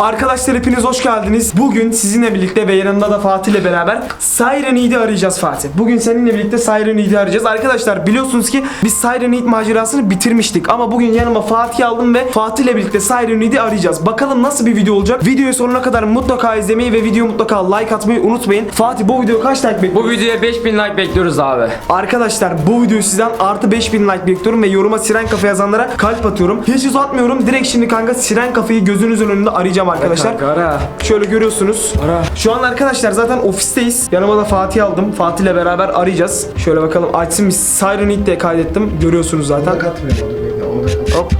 Arkadaşlar hepiniz hoş geldiniz. Bugün sizinle birlikte ve yanımda da Fatih ile beraber Siren Heat'i arayacağız Fatih. Bugün seninle birlikte Siren Heat'i arayacağız. Arkadaşlar biliyorsunuz ki biz Siren Heat macerasını bitirmiştik. Ama bugün yanıma Fatih'i aldım ve Fatih ile birlikte Siren Heat'i arayacağız. Bakalım nasıl bir video olacak. Videoyu sonuna kadar mutlaka izlemeyi ve videoya mutlaka like atmayı unutmayın. Fatih bu video kaç like bekliyor? Bu videoya 5000 like bekliyoruz abi. Arkadaşlar bu videoyu sizden artı 5000 like bekliyorum ve yoruma Siren Kafe yazanlara kalp atıyorum. Hiç uzatmıyorum. Direkt şimdi kanka Siren Kafe'yi gözünüzün önünde arayacağım arkadaşlar. Kanka ara. Şöyle görüyorsunuz. Ara. Şu an arkadaşlar zaten ofisteyiz. Yanıma da Fatih aldım. Fatih ile beraber arayacağız. Şöyle bakalım açsın bir Siren Heat diye kaydettim. Görüyorsunuz zaten. Katmıyor onu da. Hop.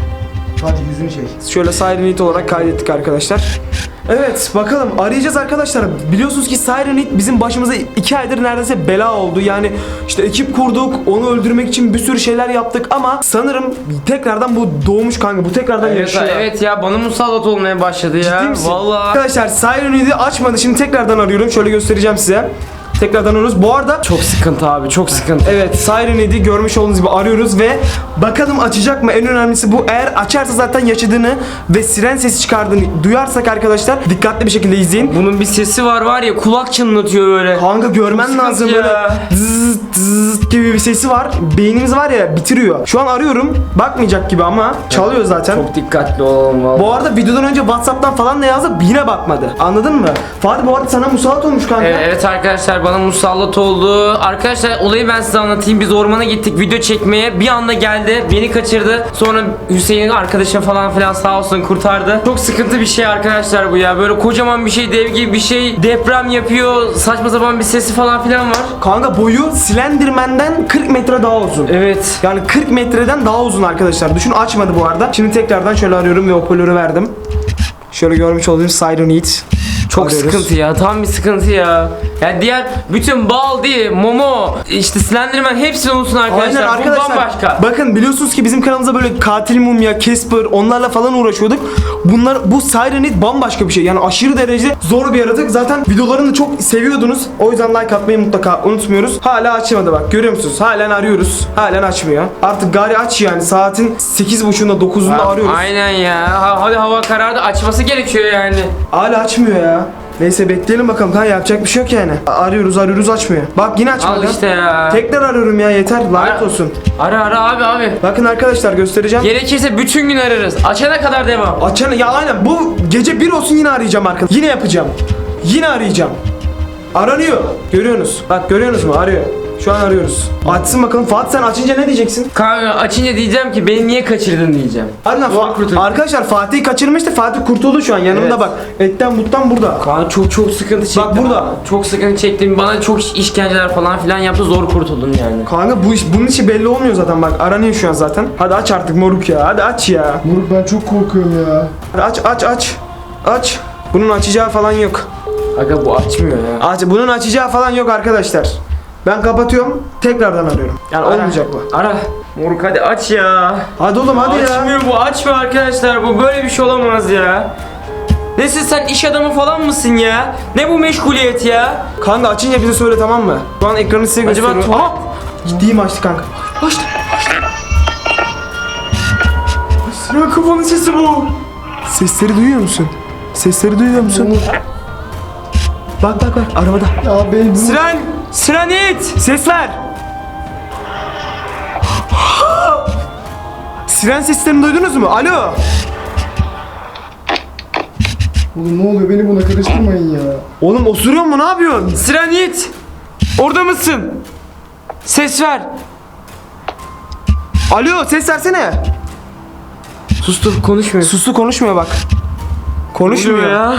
Fatih yüzünü çek. Şöyle Siren Heat olarak kaydettik arkadaşlar. Evet bakalım arayacağız arkadaşlar. Biliyorsunuz ki Siren Heat bizim başımıza iki aydır neredeyse bela oldu. Yani işte ekip kurduk, onu öldürmek için bir sürü şeyler yaptık ama sanırım tekrardan bu doğmuş kanka. Bu tekrardan Evet, yaşıyor. evet ya bana musallat olmaya başladı ya. Ciddi misin? Vallahi. Arkadaşlar Siren Heat'i açmadı. Şimdi tekrardan arıyorum. Şöyle göstereceğim size. Tekrardan arıyoruz. Bu arada Çok sıkıntı abi çok sıkıntı. Evet Siren görmüş olduğunuz gibi arıyoruz ve bakalım açacak mı? En önemlisi bu. Eğer açarsa zaten yaşadığını ve siren sesi çıkardığını duyarsak arkadaşlar dikkatli bir şekilde izleyin. Bunun bir sesi var var ya kulak çınlatıyor böyle. Kanka görmen Sıkıntı lazım ya. böyle gibi bir sesi var. Beynimiz var ya bitiriyor. Şu an arıyorum. Bakmayacak gibi ama çalıyor zaten. Çok dikkatli olalım vallahi. Bu arada videodan önce Whatsapp'tan falan da yazdı yine bakmadı. Anladın mı? Fatih bu arada sana musallat olmuş kanka. Evet, evet arkadaşlar bana musallat oldu. Arkadaşlar olayı ben size anlatayım. Biz ormana gittik video çekmeye. Bir anda geldi beni kaçırdı. Sonra Hüseyin'in arkadaşı falan filan sağ olsun kurtardı. Çok sıkıntı bir şey arkadaşlar bu ya. Böyle kocaman bir şey dev gibi bir şey deprem yapıyor. Saçma sapan bir sesi falan filan var. Kanka boyu Slenderman'den 40 metre daha uzun. Evet. Yani 40 metreden daha uzun arkadaşlar. Düşün açmadı bu arada. Şimdi tekrardan şöyle arıyorum ve hoparlörü verdim. Şöyle görmüş olduğunuz Siren Heat. Çok Arıyoruz. sıkıntı ya. Tam bir sıkıntı ya. Yani diğer bütün Baldi, Momo, işte Slenderman hepsini unutun arkadaşlar. Aynen Bu arkadaşlar. bambaşka. Bakın biliyorsunuz ki bizim kanalımızda böyle katil mumya, Casper onlarla falan uğraşıyorduk. Bunlar bu Siren Head bambaşka bir şey. Yani aşırı derecede zor bir yaratık. Zaten videolarını çok seviyordunuz. O yüzden like atmayı mutlaka unutmuyoruz. Hala açmadı bak. Görüyor musunuz? Halen arıyoruz. Halen açmıyor. Artık gari aç yani. Saatin 8.30'unda 9'unda arıyoruz. Aynen ya. Ha- Hadi hava karardı açması gerekiyor yani. Hala açmıyor ya. Neyse bekleyelim bakalım. Ha yapacak bir şey yok yani. A- Arıyoruz arıyoruz açmıyor. Bak yine açmadı. Al işte ya. Tekrar arıyorum ya yeter. Lanet Ara- olsun. Ara ara abi abi. Bakın arkadaşlar göstereceğim. Gerekirse bütün gün ararız. Açana kadar devam. Açanı ya aynen bu gece bir olsun yine arayacağım arkadaşlar. Yine yapacağım. Yine arayacağım. Aranıyor. Görüyorsunuz. Bak görüyorsunuz mu? Arıyor. Şu an arıyoruz. Açsın bakalım. Fatih sen açınca ne diyeceksin? Kanka açınca diyeceğim ki beni niye kaçırdın diyeceğim. Hadi lan Zor Fa- kurtuldum. Arkadaşlar Fatih'i kaçırmıştı. Fatih kurtuldu şu an. Yanımda Evet. bak. Etten buttan burada. Kanka çok çok sıkıntı çektim. burada. Çok sıkıntı çektim. Bana çok işkenceler falan filan yaptı. Zor kurtuldum yani. Kanka bu iş bunun içi belli olmuyor zaten bak. Aranıyor şu an zaten. Hadi aç artık moruk ya. Hadi aç ya. Moruk ben çok korkuyorum ya. Hadi aç aç aç. Aç. Bunun açacağı falan yok. Aga bu açmıyor ya. Aç, bunun açacağı falan yok arkadaşlar. Ben kapatıyorum. Tekrardan arıyorum. Yani olmayacak bu. Ara. Moruk hadi aç ya. Hadi oğlum hadi ya. Açmıyor bu açmıyor arkadaşlar bu böyle bir şey olamaz ya. Nesin sen iş adamı falan mısın ya? Ne bu meşguliyet ya? Kanka açınca bize söyle tamam mı? Şu an ekranı size Acaba gösteriyorum. tuvalet- Aha! Ciddiyim açtı kanka. Açtı. Siren kafanın sesi bu. Sesleri duyuyor musun? Sesleri duyuyor musun? Bak bak bak arabada. Ya benim. Siren! Siren it! Ses ver. Siren seslerini duydunuz mu? Alo. Oğlum ne oluyor beni buna karıştırmayın ya. Oğlum osuruyor mu? Ne yapıyorsun? Siren! Orada mısın? Ses ver. Alo ses versene. Sustu konuşmuyor. Sustu konuşmuyor bak. Konuşmuyor.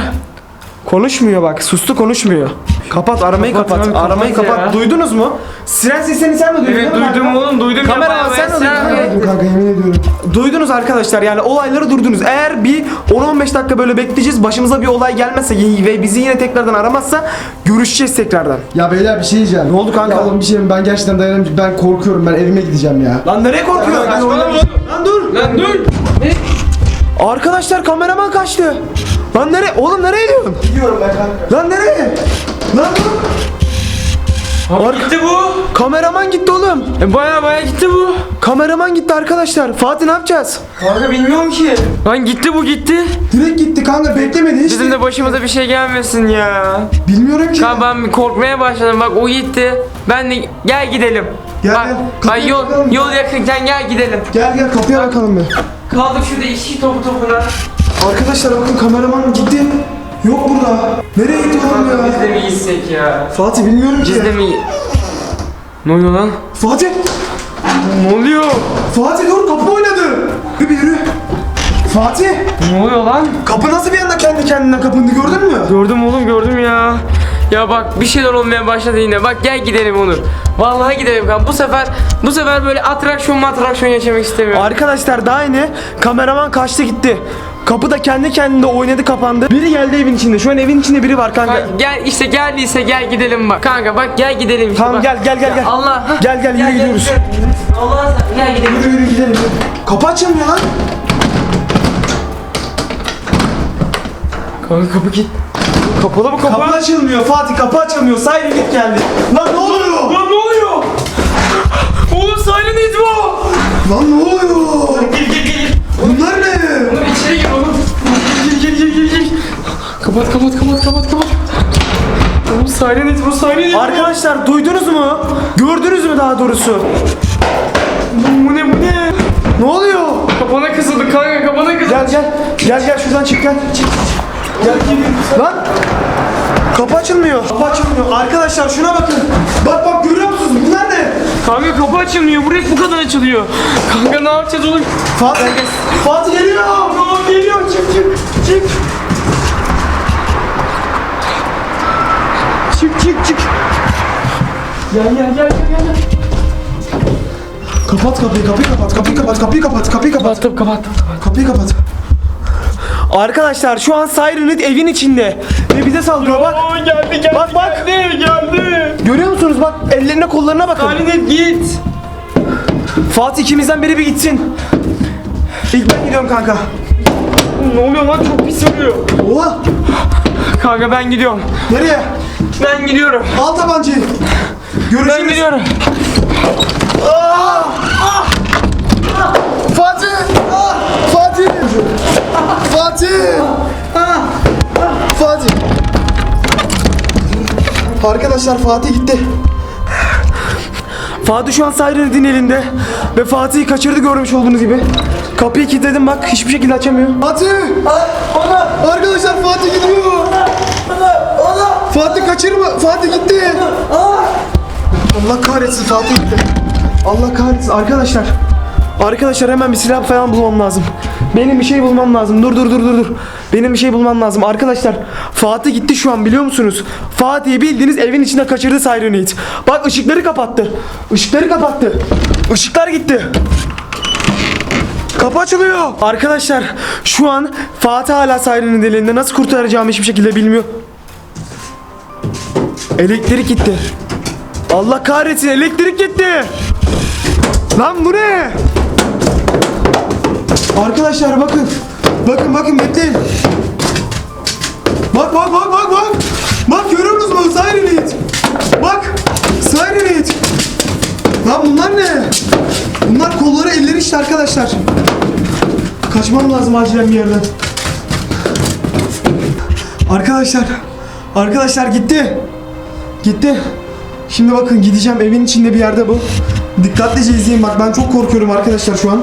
Konuşmuyor bak. Sustu konuşmuyor. Kapat aramayı Kapat kapat. abi, aramayı kapat kapat. ya. Duydunuz mu? Siren seslerini sen mi duydun? Evet değil mi duydum kanka? oğlum duydum ya. Kameraman bayağı sen de duydun. kanka yemin ediyorum. Duydunuz arkadaşlar yani olayları durdunuz. Eğer bir 10-15 dakika böyle bekleyeceğiz. Başımıza bir olay gelmezse ve bizi yine tekrardan aramazsa görüşeceğiz tekrardan. Ya beyler bir şey diyeceğim. Ne oldu kanka? Ya oğlum bir şey ben gerçekten dayanamayacağım. Ben korkuyorum ben evime gideceğim ya. Lan nereye korkuyorsun? Ya, Lan saçmalama. dur. Lan dur. Ne? Arkadaşlar kameraman kaçtı. Lan nereye? Oğlum nereye gidiyorsun? Gidiyorum ben kanka. Lan nereye? Lan dur. Ar- Gitti bu. Kameraman gitti oğlum. E, baya baya gitti bu. Kameraman gitti arkadaşlar. Fatih ne yapacağız? Kanka bilmiyorum ki. Lan gitti bu gitti. Direkt gitti kanka beklemedi hiç. Bizim de başımıza bir şey gelmesin ya. Bilmiyorum ki. Kanka ben korkmaya başladım bak o gitti. Ben de gel gidelim. Gel, bak, gel. bak Kapıya yol, bakalım. yol yakınken gel gidelim. Gel gel kapıya bakalım bir. Kaldık şurada iki topu topuna. Arkadaşlar bakın kameraman gitti. Yok burada. Nereye gitti oğlum Biz ya? de mi gitsek ya? Fatih bilmiyorum ki. Biz de mi... Ne oluyor lan? Fatih. Ne oluyor? Fatih dur kapı oynadı. Bir bir yürü. Fatih. Ne oluyor lan? Kapı nasıl bir anda kendi kendine kapandı gördün mü? Gördüm oğlum gördüm ya. Ya bak bir şeyler olmaya başladı yine. Bak gel gidelim Onur. Vallahi gidelim kan. Bu sefer bu sefer böyle atraksiyon atraksiyon yaşamak istemiyorum. Arkadaşlar daha yeni kameraman kaçtı gitti. Kapı da kendi kendine oynadı kapandı. Biri geldi evin içinde. Şu an evin içinde biri var kanka. Kanka gel işte geldiyse gel gidelim bak. Kanka bak gel gidelim işte Tamam, bak. gel, gel, gel, gel. Allah. Gel, gel, yürü gidiyoruz. Allah gel gidelim. Yürü yürü gidelim. Kapı açılmıyor lan. Kanka kapı git. Kapalı mı kapı? Kapı açılmıyor Fatih kapı açılmıyor. Siren git geldi. Lan ne oluyor? Lan ne oluyor? Oğlum Silent Hill bu. Lan ne oluyor? Silent Hill bu Silent Hill. Arkadaşlar duydunuz mu? Gördünüz mü daha doğrusu? Bu ne bu ne? Ne oluyor? Kapana kısıldı kanka kapana kısıldı. Gel gel. Gel gel şuradan çık gel. Gel gel. Lan. Kapı açılmıyor. Kapı açılmıyor. Arkadaşlar şuna bakın. Bak bak görüyor musunuz? Bunlar ne? Kanka kapı açılmıyor. Burası bu kadar açılıyor. Kanka ne yapacağız oğlum? Fatih. Fatih geliyor. Aa, geliyor çık çık çık. Çık Gel gel gel gel gel. Kapat kapıyı kapıyı kapat kapıyı kapat kapıyı kapat kapıyı kapat. Kapattım kapattım kapattım. Kapıyı kapat. Arkadaşlar şu an Siren Head evin içinde. Ve bize saldırıyor bak. Aa, geldi geldi Bak, bak. geldi geldi. Görüyor musunuz bak ellerine kollarına bakın. Silent git. Fatih ikimizden biri bir gitsin. İlk ben gidiyorum kanka. Ne oluyor lan çok pis vuruyor. Oha. Kanka ben gidiyorum. Nereye? Ben gidiyorum. Al tabancayı. Görüşürüz. Ben gidiyorum. Fatih! Ah! Fatih! Fatih! Ah! Fatih! Arkadaşlar Fatih gitti. Fatih şu an Head'in elinde. Ve Fatih'i kaçırdı görmüş olduğunuz gibi. Kapıyı kilitledim bak hiçbir şekilde açamıyor. Fatih! Arkadaşlar Fatih gidiyor. Fatih kaçırma. Fatih gitti. Allah kahretsin Fatih gitti. Allah kahretsin arkadaşlar. Arkadaşlar hemen bir silah falan bulmam lazım. Benim bir şey bulmam lazım. Dur dur dur dur dur. Benim bir şey bulmam lazım. Arkadaşlar Fatih gitti şu an biliyor musunuz? Fatih'i bildiğiniz evin içinde kaçırdı Siren Head. Bak ışıkları kapattı. Işıkları kapattı. Işıklar gitti. Kapı açılıyor. Arkadaşlar şu an Fatih hala Siren'in elinde. Nasıl kurtaracağımı hiçbir şekilde bilmiyor. Elektrik gitti. Allah kahretsin elektrik gitti. Lan bu ne? Arkadaşlar bakın. Bakın bakın bekleyin. Bak bak bak bak bak. Bak görüyor musunuz Siren Head? Bak. Siren Head. Lan bunlar ne? Bunlar kolları elleri işte arkadaşlar. Kaçmam lazım acilen bir yerden. Arkadaşlar. Arkadaşlar gitti. Gitti. Şimdi bakın gideceğim evin içinde bir yerde bu. Dikkatlice izleyin bak ben çok korkuyorum arkadaşlar şu an.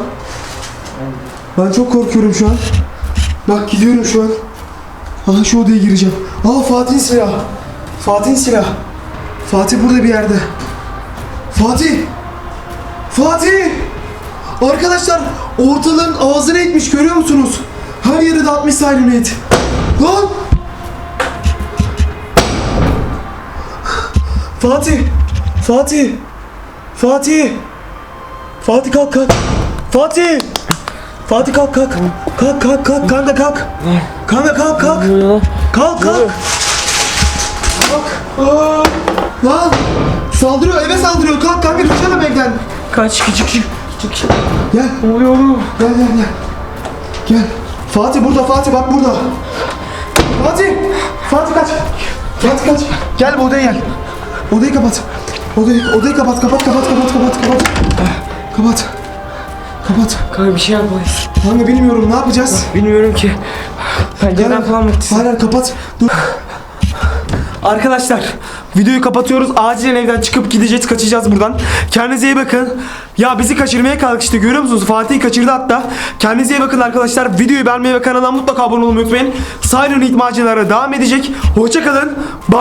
Ben çok korkuyorum şu an. Bak gidiyorum şu an. Aha şu odaya gireceğim. Aa Fatih'in silahı. Fatih'in silahı. Fatih burada bir yerde. Fatih! Fatih! Arkadaşlar ortalığın ağzına etmiş görüyor musunuz? Her yere dağıtmış Silent. Lan! Fatih! Fatih! Fatih! Fatih kalk kalk. Fatih! Fatih kalk kalk. Kalk kalk kalk kanka kalk. Kanka kalk kalk. Kalk kalk. Kalk. Aa, Lan saldırıyor eve saldırıyor. Kalk kanka düşelim evden. Kaç küçük küçük. küçük. Gel oluyor oğlum? gel gel gel. Gel. Fatih burada Fatih bak burada. Fatih. Fatih kaç. Fatih kaç. Gel bu odaya gel. Odayı kapat. Odayı, odayı kapat kapat kapat kapat kapat kapat. Kapat. Kapat. Kanka bir şey yapmalıyız. Kanka bilmiyorum ne yapacağız? Bilmiyorum ki. Pencereden falan mı gitsin? Hayır kapat. Dur. Arkadaşlar videoyu kapatıyoruz. Acilen evden çıkıp gideceğiz, kaçacağız buradan. Kendinize iyi bakın. Ya bizi kaçırmaya kalkıştı. Görüyor musunuz? Fatih'i kaçırdı hatta. Kendinize iyi bakın arkadaşlar. Videoyu beğenmeyi ve kanala mutlaka abone olmayı unutmayın. Siren maceraları devam edecek. Hoşçakalın.